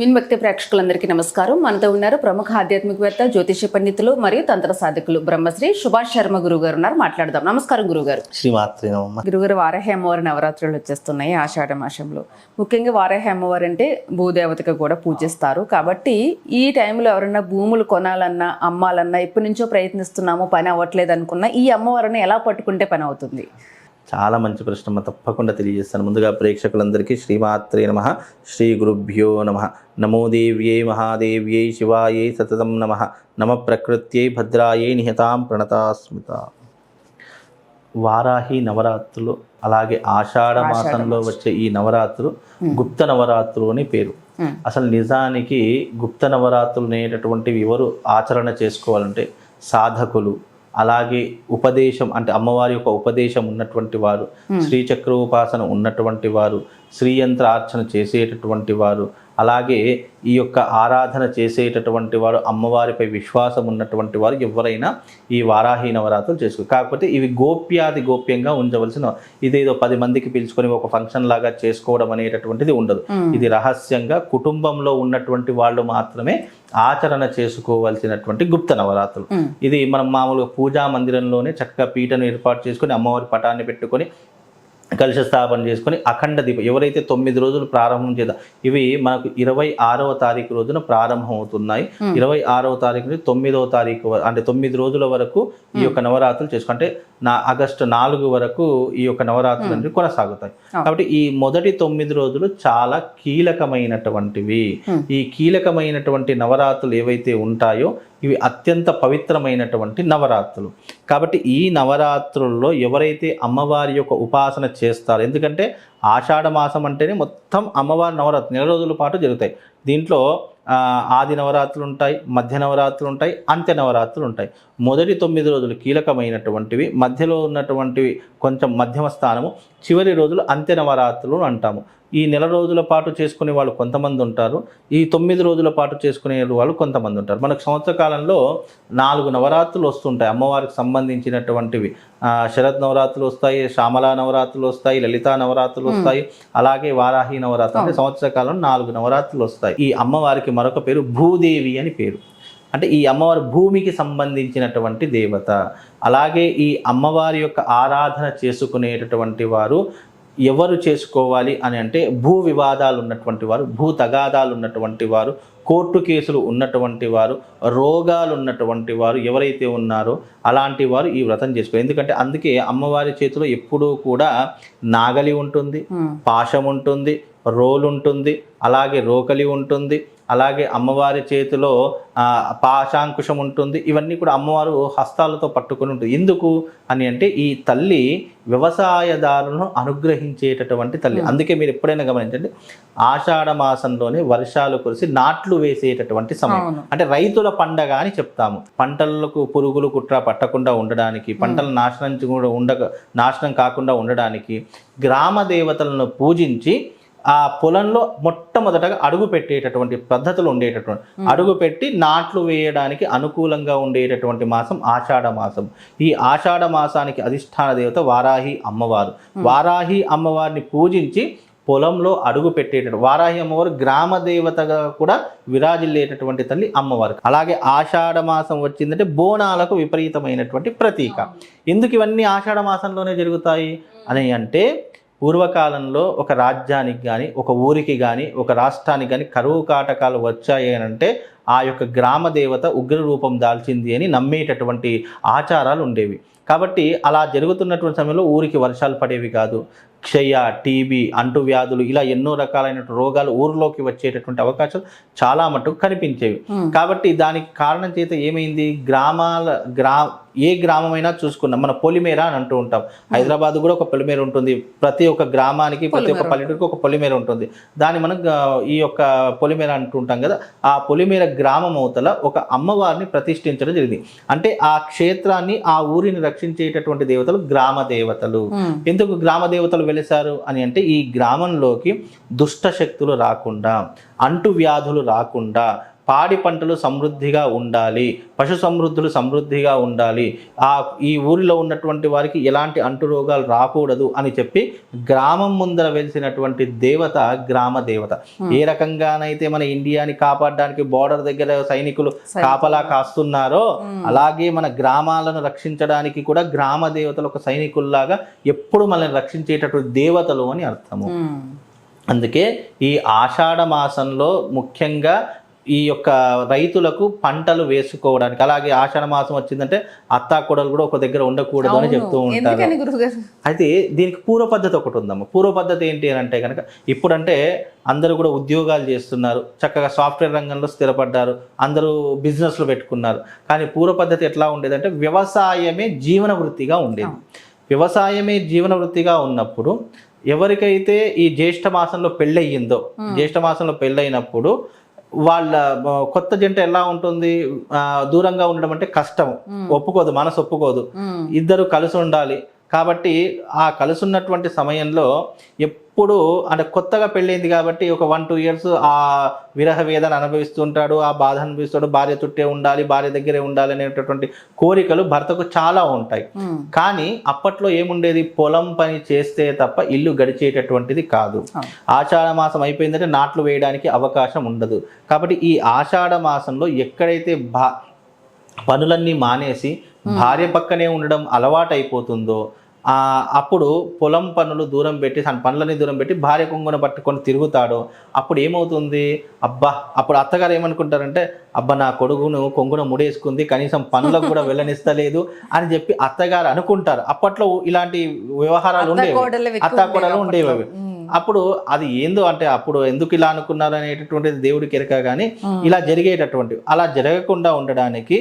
విన్భక్తి ప్రేక్షకులందరికీ నమస్కారం. మనతో ఉన్నారు ప్రముఖ ఆధ్యాత్మికవేత్త జ్యోతిష పండితులు మరియు తంత్ర సాధకులు బ్రహ్మశ్రీ సుభాష్ శర్మ గురువు గారు ఉన్నారు. మాట్లాడదాం. నమస్కారం గురుగారు గురుగారు వారాహి అమ్మవారి నవరాత్రులు వచ్చేస్తున్నాయి ఆషాఢ మాసంలో. ముఖ్యంగా వారాహి అమ్మవారు అంటే భూదేవతగా కూడా పూజిస్తారు. కాబట్టి ఈ టైంలో ఎవరైనా భూములు కొనాలన్నా అమ్మాలన్నా ఎప్పటి నుంచో ప్రయత్నిస్తున్నాము పని అవ్వట్లేదు అనుకున్నా ఈ అమ్మవారిని ఎలా పట్టుకుంటే పని అవుతుంది? చాలా మంచి ప్రశ్న అమ్మ. తప్పకుండా తెలియజేస్తాను. ముందుగా ప్రేక్షకులందరికీ శ్రీమాత్రే నమ. శ్రీ గురుభ్యో నమ. నమో దేవ్యై మహాదేవ్యై శివాయై సతతం నమ. నమ ప్రకృత్యై భద్రాయై నిహతాం ప్రణతాస్మిత. వారాహి నవరాత్రులు అలాగే ఆషాఢ మాసంలో వచ్చే ఈ నవరాత్రులు గుప్త నవరాత్రులు అని పేరు. అసలు నిజానికి గుప్త నవరాత్రులు అనేటటువంటివి ఎవరు ఆచరణ చేసుకోవాలంటే సాధకులు అలాగే ఉపదేశం అంటే అమ్మవారి యొక్క ఉపదేశం ఉన్నటువంటి వారు శ్రీచక్ర ఉపాసన ఉన్నటువంటి వారు శ్రీయంత్ర అర్చన చేసేటటువంటి వారు అలాగే ఈ యొక్క ఆరాధన చేసేటటువంటి వారు అమ్మవారిపై విశ్వాసం ఉన్నటువంటి వారు ఎవరైనా ఈ వారాహి నవరాత్రులు చేసుకో కాకపోతే ఇవి గోప్యాది గోప్యంగా ఉంచవలసిన ఇదేదో పది మందికి పిలుచుకొని ఒక ఫంక్షన్ లాగా చేసుకోవడం అనేటటువంటిది ఉండదు. ఇది రహస్యంగా కుటుంబంలో ఉన్నటువంటి వాళ్ళు మాత్రమే ఆచరణ చేసుకోవాల్సినటువంటి గుప్త నవరాత్రులు. ఇది మనం మామూలుగా పూజా మందిరంలోనే చక్కగా పీటను ఏర్పాటు చేసుకొని అమ్మవారి పటాన్ని పెట్టుకొని కలుష స్థాపన చేసుకొని అఖండ దీపం. ఎవరైతే తొమ్మిది రోజులు ప్రారంభం చేద్దాం ఇవి మనకు ఇరవై ఆరవ తారీఖు రోజున ప్రారంభం అవుతున్నాయి ఇరవై ఆరవ తారీఖు నుంచి తొమ్మిదవ తారీఖు అంటే తొమ్మిది రోజుల వరకు ఈ యొక్క నవరాత్రులు చేసుకుంటే నా ఆగస్టు నాలుగు వరకు ఈ యొక్క నవరాత్రులు అనేవి కొనసాగుతాయి. కాబట్టి ఈ మొదటి తొమ్మిది రోజులు చాలా కీలకమైనటువంటివి. ఈ కీలకమైనటువంటి నవరాత్రులు ఏవైతే ఉంటాయో ఇవి అత్యంత పవిత్రమైనటువంటి నవరాత్రులు. కాబట్టి ఈ నవరాత్రుల్లో ఎవరైతే అమ్మవారి యొక్క ఉపాసన చేస్తారో ఎందుకంటే ఆషాఢ మాసం అంటేనే మొత్తం అమ్మవారి నవరాత్రి నెల రోజుల పాటు జరుగుతాయి. దీంట్లో ఆది నవరాత్రులు ఉంటాయి మధ్య నవరాత్రులు ఉంటాయి అంత్య నవరాత్రులు ఉంటాయి. మొదటి తొమ్మిది రోజులు కీలకమైనటువంటివి మధ్యలో ఉన్నటువంటివి కొంచెం మధ్యమ స్థానము చివరి రోజులు అంత్య నవరాత్రులు అంటాము. ఈ నెల రోజుల పాటు చేసుకునే వాళ్ళు కొంతమంది ఉంటారు. ఈ తొమ్మిది రోజుల పాటు చేసుకునే వాళ్ళు కొంతమంది ఉంటారు. మనకు సంవత్సర కాలంలో నాలుగు నవరాత్రులు వస్తుంటాయి. అమ్మవారికి సంబంధించినటువంటివి. ఆ, శరద్ నవరాత్రులు వస్తాయి శ్యామలా నవరాత్రులు వస్తాయి లలితా నవరాత్రులు వస్తాయి అలాగే వారాహి నవరాత్రులు అంటే సంవత్సర కాలంలో నాలుగు నవరాత్రులు వస్తాయి. ఈ అమ్మవారికి మరొక పేరు భూదేవి అని పేరు. అంటే ఈ అమ్మవారు భూమికి సంబంధించినటువంటి దేవత. అలాగే ఈ అమ్మవారి యొక్క ఆరాధన చేసుకునేటటువంటి వారు ఎవరు చేసుకోవాలి అని అంటే భూ వివాదాలు ఉన్నటువంటి వారు భూ తగాదాలు ఉన్నటువంటి వారు కోర్టు కేసులు ఉన్నటువంటి వారు రోగాలు ఉన్నటువంటి వారు ఎవరైతే ఉన్నారో అలాంటి వారు ఈ వ్రతం చేసుకోవాలి. ఎందుకంటే అందుకే అమ్మవారి చేతిలో ఎప్పుడూ కూడా నాగలి ఉంటుంది పాశం ఉంటుంది రోలు ఉంటుంది అలాగే రోకలి ఉంటుంది అలాగే అమ్మవారి చేతిలో పాశాంకుశం ఉంటుంది. ఇవన్నీ కూడా అమ్మవారు హస్తాలతో పట్టుకొని ఉంటుంది. ఎందుకు అని అంటే ఈ తల్లి వ్యవసాయదారులను అనుగ్రహించేటటువంటి తల్లి. అందుకే మీరు ఎప్పుడైనా గమనించండి ఆషాఢ మాసంలోనే వర్షాలు కురిసి నాట్లు వేసేటటువంటి సమయం. అంటే రైతుల పండగ అని చెప్తాము. పంటలకు పురుగులు కుట్ర పట్టకుండా ఉండడానికి పంటల నాశనం కూడా ఉండక నాశనం కాకుండా ఉండడానికి గ్రామ దేవతలను పూజించి ఆ పొలంలో మొట్టమొదటగా అడుగు పెట్టేటటువంటి పద్ధతులు ఉండేటటువంటి అడుగు పెట్టి నాట్లు వేయడానికి అనుకూలంగా ఉండేటటువంటి మాసం ఆషాఢ మాసం. ఈ ఆషాఢ మాసానికి అధిష్టాన దేవత వారాహి అమ్మవారు. వారాహి అమ్మవారిని పూజించి పొలంలో అడుగు పెట్టేటటువంటి వారాహి అమ్మవారు గ్రామ దేవతగా కూడా విరాజిల్లేటటువంటి తల్లి అమ్మవారు. అలాగే ఆషాఢ మాసం వచ్చిందంటే బోనాలకు విపరీతమైనటువంటి ప్రతీక. ఎందుకు ఇవన్నీ ఆషాఢ మాసంలోనే జరుగుతాయి? అని అంటే పూర్వకాలంలో ఒక రాజ్యానికి కానీ ఒక ఊరికి కానీ ఒక రాష్ట్రానికి కానీ కరువు కాటకాలు వచ్చాయి అని అంటే ఆ యొక్క గ్రామ దేవత ఉగ్ర రూపం దాల్చింది అని నమ్మేటటువంటి ఆచారాలు ఉండేవి. కాబట్టి అలా జరుగుతున్నటువంటి సమయంలో ఊరికి వర్షాలు పడేవి కాదు. క్షయ టీబీ అంటువ్యాధులు ఇలా ఎన్నో రకాలైన రోగాలు ఊరిలోకి వచ్చేటటువంటి అవకాశాలు చాలా మటుకు కనిపించేవి. కాబట్టి దానికి కారణం చేత ఏమైంది? గ్రామాల గ్రా ఏ గ్రామమైనా చూసుకున్నాం. మన పొలిమేర అని అంటూ ఉంటాం. హైదరాబాద్ కూడా ఒక పొలిమేర ఉంటుంది. ప్రతి ఒక్క గ్రామానికి ప్రతి ఒక్క పల్లెటూరికి ఒక పొలిమేర ఉంటుంది. దాన్ని మనం ఈ యొక్క పొలిమేర అంటూ ఉంటాం కదా. ఆ పొలిమేర గ్రామం అవతల ఒక అమ్మవారిని ప్రతిష్ఠించడం జరిగింది. అంటే ఆ క్షేత్రాన్ని ఆ ఊరిని రక్షించేటటువంటి దేవతలు గ్రామ దేవతలు. ఎందుకు గ్రామ దేవతలు వెలిసారు అని అంటే ఈ గ్రామంలోకి దుష్ట శక్తులు రాకుండా అంటు వ్యాధులు రాకుండా పాడి పంటలు సమృద్ధిగా ఉండాలి పశు సమృద్ధులు సమృద్ధిగా ఉండాలి. ఆ ఈ ఊరిలో ఉన్నటువంటి వారికి ఎలాంటి అంటు రోగాలు రాకూడదు అని చెప్పి గ్రామం ముందర వెలిసినటువంటి దేవత గ్రామ దేవత. ఏ రకంగానైతే మన ఇండియాని కాపాడడానికి బోర్డర్ దగ్గర సైనికులు కాపలా కాస్తున్నారో అలాగే మన గ్రామాలను రక్షించడానికి కూడా గ్రామ దేవతలు ఒక సైనికుల్లాగా ఎప్పుడు మనల్ని రక్షించేటటువంటి దేవతలు అని అర్థము. ఉమ్. అందుకే ఈ ఆషాఢ మాసంలో ముఖ్యంగా ఈ యొక్క రైతులకు పంటలు వేసుకోవడానికి. అలాగే ఆషాఢ మాసం వచ్చిందంటే అత్తాకోడలు కూడా ఒక దగ్గర ఉండకూడదు అని చెప్తూ ఉంటారు. అయితే దీనికి పూర్వ పద్ధతి ఒకటి ఉందమ్మ. పూర్వ పద్ధతి ఏంటి అని అంటే కనుక ఇప్పుడంటే అందరూ కూడా ఉద్యోగాలు చేస్తున్నారు. చక్కగా సాఫ్ట్వేర్ రంగంలో స్థిరపడ్డారు. అందరూ బిజినెస్లు పెట్టుకున్నారు. కానీ పూర్వ పద్ధతి ఎట్లా ఉండేదంటే వ్యవసాయమే జీవన వృత్తిగా ఉండేది. వ్యవసాయమే జీవన వృత్తిగా ఉన్నప్పుడు ఎవరికైతే ఈ జ్యేష్ఠ మాసంలో పెళ్ళయ్యిందో జ్యేష్ఠ మాసంలో పెళ్ళైనప్పుడు వాళ్ళ కొత్త జంట ఎలా ఉంటుంది దూరంగా ఉండడం అంటే కష్టం. ఒప్పుకోదు మనసు ఒప్పుకోదు. ఇద్దరు కలిసి ఉండాలి. కాబట్టి ఆ కలిసి ఉన్నటువంటి సమయంలో ఎప్పుడు అంటే కొత్తగా పెళ్ళైంది కాబట్టి ఒక వన్ టూ ఇయర్స్ ఆ విరహ వేదన అనుభవిస్తుంటాడు ఆ బాధ అనుభవిస్తాడు భార్య చుట్టే ఉండాలి భార్య దగ్గరే ఉండాలి అనేటటువంటి కోరికలు భర్తకు చాలా ఉంటాయి. కానీ అప్పట్లో ఏముండేది పొలం పని చేస్తే తప్ప ఇల్లు గడిచేటటువంటిది కాదు. ఆషాఢ మాసం అయిపోయిందంటే నాట్లు వేయడానికి అవకాశం ఉండదు కాబట్టి ఈ ఆషాఢ మాసంలో ఎక్కడైతే భా పనులన్నీ మానేసి భార్య పక్కనే ఉండడం అలవాటు అయిపోతుందో ఆ అప్పుడు పొలం పనులు దూరం పెట్టి తన పనులని దూరం పెట్టి భార్య కొంగున పట్టుకొని తిరుగుతాడో అప్పుడు ఏమవుతుంది? అబ్బా! అప్పుడు అత్తగారు ఏమనుకుంటారంటే అబ్బా నా కొడుకును కొంగున ముడేసుకుంది కనీసం పనులకు కూడా వెళ్ళనిస్తలేదు అని చెప్పి అత్తగారు అనుకుంటారు. అప్పట్లో ఇలాంటి వ్యవహారాలు ఉండేవి. ఎక్కువ అత్తాకోడలు ఉండేవి. అప్పుడు అది ఏందో అంటే అప్పుడు ఎందుకు ఇలా అనుకున్నారు అనేటటువంటిది దేవుడికి ఎరక కానీ ఇలా జరిగేటటువంటి అలా జరగకుండా ఉండడానికి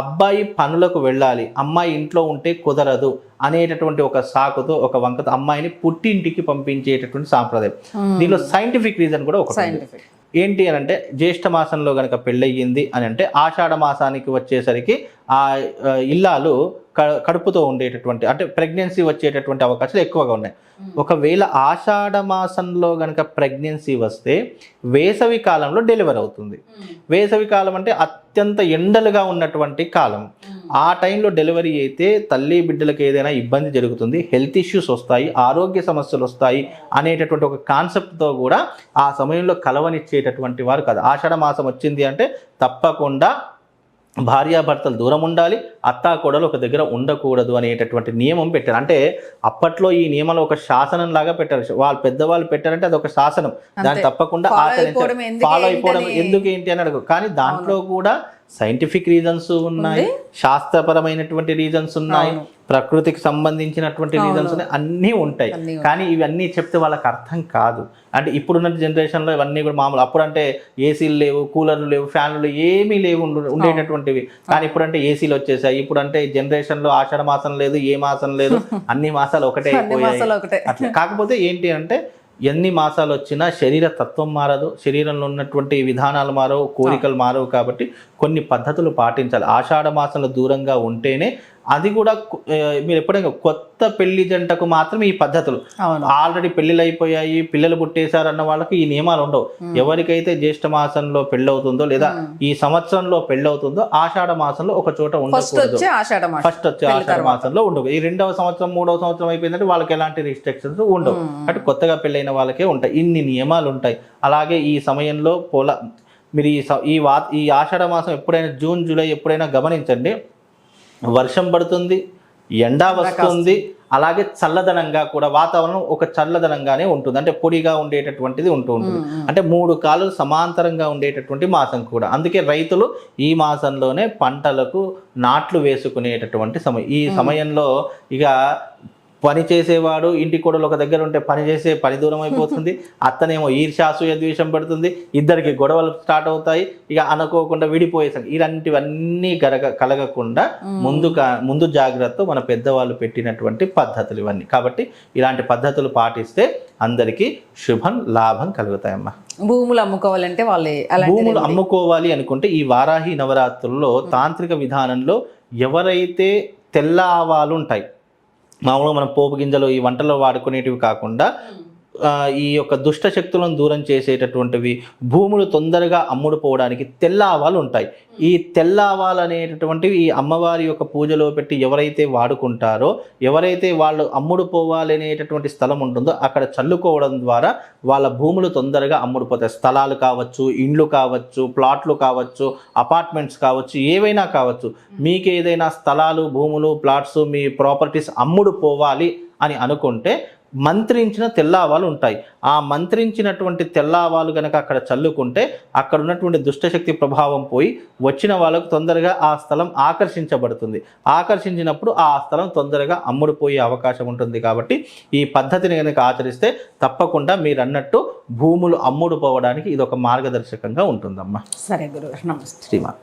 అబ్బాయి పనులకు వెళ్ళాలి అమ్మాయి ఇంట్లో ఉంటే కుదరదు అనేటటువంటి ఒక సాకుతో ఒక వంకతో అమ్మాయిని పుట్టింటికి పంపించేటటువంటి సాంప్రదాయం. దీనిలో సైంటిఫిక్ రీజన్ కూడా. సైంటిఫిక్ ఏంటి అని అంటే జ్యేష్ఠ మాసంలో గనక పెళ్ళయ్యింది అని అంటే ఆషాఢ మాసానికి వచ్చేసరికి ఆ ఇల్లాలు క- కడుపుతో ఉండేటటువంటి అంటే ప్రెగ్నెన్సీ వచ్చేటటువంటి అవకాశాలు ఎక్కువగా ఉన్నాయి. ఒకవేళ ఆషాఢ మాసంలో గనక ప్రెగ్నెన్సీ వస్తే వేసవి కాలంలో డెలివరీ అవుతుంది. వేసవి కాలం అంటే అత్యంత ఎండలుగా ఉన్నటువంటి కాలం. ఆ టైంలో డెలివరీ అయితే తల్లి బిడ్డలకు ఏదైనా ఇబ్బంది జరుగుతుంది హెల్త్ ఇష్యూస్ వస్తాయి ఆరోగ్య సమస్యలు వస్తాయి అనేటటువంటి ఒక కాన్సెప్ట్తో కూడా ఆ సమయంలో కలవనిచ్చేటటువంటి వారు కాదు. ఆషాఢ మాసం వచ్చింది అంటే తప్పకుండా భార్యాభర్తలు దూరం ఉండాలి అత్తా కోడలు ఒక దగ్గర ఉండకూడదు అనేటటువంటి నియమం పెట్టారు. అంటే అప్పట్లో ఈ నియమాలు ఒక శాసనం లాగా పెట్టారు. వాళ్ళు పెద్దవాళ్ళు పెట్టారంటే అది ఒక శాసనం. దాన్ని తప్పకుండా ఆచరించారు. ఫాలో అయిపోవడం ఎందుకు ఏంటి అని అడుగు కానీ దాంట్లో కూడా సైంటిఫిక్ రీజన్స్ ఉన్నాయి శాస్త్రపరమైనటువంటి రీజన్స్ ఉన్నాయి ప్రకృతికి సంబంధించినటువంటి రీజన్స్ ఉన్నాయి అన్నీ ఉంటాయి. కానీ ఇవన్నీ చెప్తే వాళ్ళకి అర్థం కాదు. అంటే ఇప్పుడున్న జనరేషన్లో ఇవన్నీ కూడా మామూలు అప్పుడంటే ఏసీలు లేవు కూలర్లు లేవు ఫ్యాన్లు ఏమీ లేవు ఉండు- ఉండేటటువంటివి. కానీ ఇప్పుడంటే ఏసీలు వచ్చేసాయి. ఇప్పుడంటే జనరేషన్లో ఆషాఢ మాసం లేదు ఏ మాసం లేదు అన్ని మాసాలు ఒకటే అయిపోయాయి కాకపోతే ఏంటి అంటే ఎన్ని మాసాలు వచ్చినా శరీర తత్వం మారదు శరీరంలో ఉన్నటువంటి విధానాలు మారవు కోరికలు మారవు కాబట్టి కొన్ని పద్ధతులు పాటించాలి. ఆషాఢ మాసంలో దూరంగా ఉంటేనే అది కూడా మీరు ఎప్పుడైనా కొత్త పెళ్ళి జంటకు మాత్రమే ఈ పద్ధతులు. ఆల్రెడీ పెళ్ళిళ్ళు అయిపోయాయి పిల్లలు పుట్టేశారు అన్న వాళ్ళకి ఈ నియమాలు ఉండవు. ఎవరికైతే జ్యేష్ఠ మాసంలో పెళ్ళవుతుందో లేదా ఈ సంవత్సరంలో పెళ్ళవుతుందో ఆషాఢ మాసంలో ఒక చోట ఉండకూడదు. మాసం. ఫస్ట్ వచ్చే ఆషాఢ మాసంలో ఉండవు. ఈ రెండవ సంవత్సరం మూడవ సంవత్సరం అయిపోయిందంటే వాళ్ళకి ఎలాంటి రిస్ట్రిక్షన్స్ ఉండవు. అంటే కొత్తగా పెళ్ళైన వాళ్ళకే ఉంటాయి. ఇన్ని నియమాలు ఉంటాయి. అలాగే ఈ సమయంలో పొల మీరు ఈ ఈ వా ఈ ఆషాఢ మాసం ఎప్పుడైనా జూన్ జూలై ఎప్పుడైనా గమనించండి. వర్షం పడుతుంది ఎండ వస్తుంది అలాగే చల్లదనంగా కూడా వాతావరణం ఒక చల్లదనంగానే ఉంటుంది. అంటే పొడిగా ఉండేటటువంటిది ఉంటూ ఉంటుంది. అంటే మూడు కాలాలు సమాంతరంగా ఉండేటటువంటి మాసం కూడా. అందుకే రైతులు ఈ మాసంలోనే పంటలకు నాట్లు వేసుకునేటటువంటి సమయం. ఈ సమయంలో ఇక పని చేసేవాడు ఇంటి కోడలు ఒక దగ్గర ఉంటే పని చేసే పని దూరం అయిపోతుంది. అత్తనేమో ఈర్ష్యాసూయ ద్వేషం పడుతుంది. ఇద్దరికి గొడవలు స్టార్ట్ అవుతాయి. ఇక అనుకోకుండా విడిపోయేసాం ఇలాంటివన్నీ గరగ కలగకుండా ముందు ముందు జాగ్రత్త మన పెద్దవాళ్ళు పెట్టినటువంటి పద్ధతులు ఇవన్నీ. కాబట్టి ఇలాంటి పద్ధతులు పాటిస్తే అందరికీ శుభం లాభం కలుగుతాయమ్మా. భూములు అమ్ముకోవాలంటే వాళ్ళు భూములు అమ్ముకోవాలి అనుకుంటే ఈ వారాహి నవరాత్రుల్లో తాంత్రిక విధానంలో ఎవరైతే తెల్ల ఆవాలు ఉంటాయి మామూలుగా మనం పోపు గింజలు ఈ వంటలో వాడుకునేటివి కాకుండా ఈ యొక్క దుష్ట శక్తులను దూరం చేసేటటువంటివి భూములు తొందరగా అమ్ముడుపోవడానికి తెల్ల ఆవాలు ఉంటాయి. ఈ తెల్ల ఆవాలు అనేటటువంటివి ఈ అమ్మవారి యొక్క పూజలో పెట్టి ఎవరైతే వాడుకుంటారో ఎవరైతే వాళ్ళు అమ్ముడు అనేటటువంటి స్థలం ఉంటుందో అక్కడ చల్లుకోవడం ద్వారా వాళ్ళ భూములు తొందరగా అమ్ముడుపోతాయి. స్థలాలు కావచ్చు ఇండ్లు కావచ్చు ప్లాట్లు కావచ్చు అపార్ట్మెంట్స్ కావచ్చు ఏవైనా కావచ్చు. మీకు ఏదైనా స్థలాలు భూములు ప్లాట్స్ మీ ప్రాపర్టీస్ అమ్ముడు పోవాలి అని అనుకుంటే మంత్రించిన తెల్లావాలు ఉంటాయి. ఆ మంత్రించినటువంటి తెల్లావాలు కనుక అక్కడ చల్లుకుంటే అక్కడ ఉన్నటువంటి దుష్టశక్తి ప్రభావం పోయి వచ్చిన వాళ్ళకు తొందరగా ఆ స్థలం ఆకర్షించబడుతుంది. ఆకర్షించినప్పుడు ఆ స్థలం తొందరగా అమ్ముడుపోయే అవకాశం ఉంటుంది కాబట్టి ఈ పద్ధతిని కనుక ఆచరిస్తే తప్పకుండా మీరు అన్నట్టు భూములు అమ్ముడు పోవడానికి ఇది ఒక మార్గదర్శకంగా ఉంటుందమ్మా. సరే గురుగారు నమస్తే. శ్రీమాన్